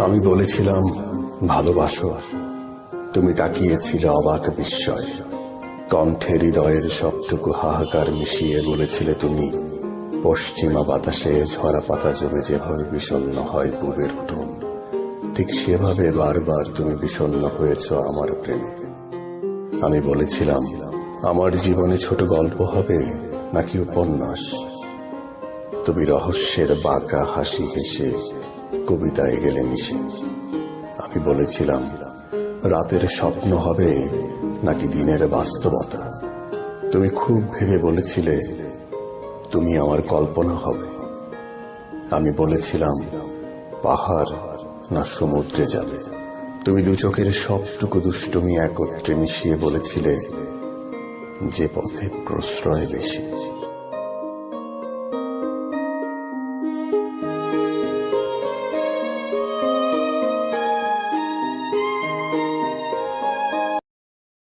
আমি বলেছিলাম, ভালোবাসো। তুমি তাকিয়েছিলে অবাক বিস্ময়। কণ্ঠে হৃদয়ের সবটুকু হাহাকার মিশিয়ে বলেছিলে তুমি, পশ্চিমা বাতাসে ঝরা পাতা জমে যেভাবে বিষণ্ণ হয় পূবের উঠোন, ঠিক সেভাবে বারবার তুমি বিষণ্ণ হয়েছ আমার প্রেমে। আমি বলেছিলাম, আমার জীবনে ছোট গল্প হবে নাকি উপন্যাস? তুমি রহস্যের বাঁকা হাসি হেসে কবিতায় গেলে মিশে। আমি বলেছিলাম, রাতের স্বপ্ন হবে নাকি দিনের বাস্তবতা। তুমি খুব ভেবে বলেছিলে, তুমি আমার কল্পনা হবে। আমি বলেছিলাম, পাহাড় না সমুদ্রে যাবে। তুমি দু চোখের সবটুকু দুষ্টুমি একত্রে মিশিয়ে বলেছিলে, যে পথে প্রশ্রয় বেশি।